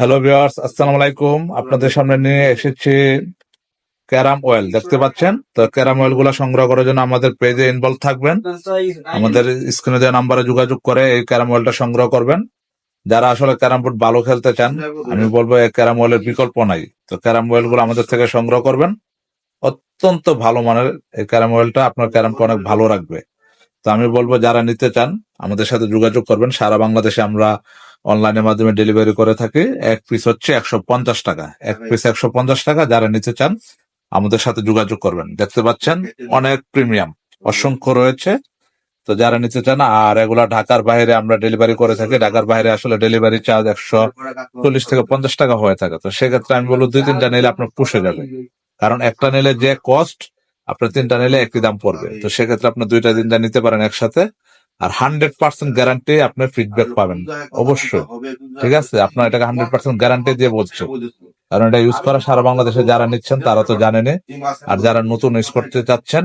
Hello viewers আসসালামু আলাইকুম আপনাদের সামনে নিয়ে এসেছি ক্যারাম অয়েল দেখতে পাচ্ছেন তো ক্যারাম অয়েলগুলা সংগ্রহ করার জন্য আমাদের পেজে ইনভলভ থাকবেন আমাদের স্ক্রিনে দেওয়া নাম্বারে যোগাযোগ করে এই ক্যারাম অয়েলটা সংগ্রহ করবেন যারা আসলে ক্যারাম বোর্ড ভালো খেলতে চান আমি বলব এই ক্যারাম অয়েলের বিকল্প নাই তো ক্যারাম অয়েলগুলো আমাদের থেকে সংগ্রহ করবেন অত্যন্ত ভালো মানের এই ক্যারাম অয়েলটা আপনার ক্যারামকে অনেক ভালো রাখবে তো আমি বলব যারা নিতে চান আমাদের সাথে যোগাযোগ করবেন। সারা বাংলাদেশে আমরা অনলাইনের মাধ্যমে ডেলিভারি করে থাকি। এক পিস হচ্ছে একশো পঞ্চাশ টাকা। এক পিস একশো পঞ্চাশ টাকা। যারা নিতে চান আমাদের সাথে যোগাযোগ করবেন। দেখতে পাচ্ছেন অনেক প্রিমিয়াম অসংখ্য রয়েছে। তো যারা নিতে চান আর এগুলা ঢাকার বাইরে আমরা ডেলিভারি করে থাকি ঢাকার বাইরে আসলে ডেলিভারি চার্জ একশো চল্লিশ থেকে পঞ্চাশ টাকা হয়ে থাকে। তো সেক্ষেত্রে আমি বলব দুই তিনটা নিলে আপনার পুষে যাবে। কারণ একটা নিলে যে কস্ট আপনার তিনটা নিলে একই দাম পড়বে। তো সেক্ষেত্রে আপনার দুইটা তিনটা নিতে পারেন একসাথে। আর হান্ড্রেড পার্সেন্ট গ্যারান্টি আপনার ফিডব্যাক পাবেন। অবশ্যই। ঠিক আছে? আপনার এটাকে হান্ড্রেড পার্সেন্ট গ্যারান্টি দিয়ে বলছে। কারণ এটা ইউজ করা সারা বাংলাদেশে যারা নিচ্ছেন তারা তো জানেনি আর যারা নতুন ইউজ করতে চাচ্ছেন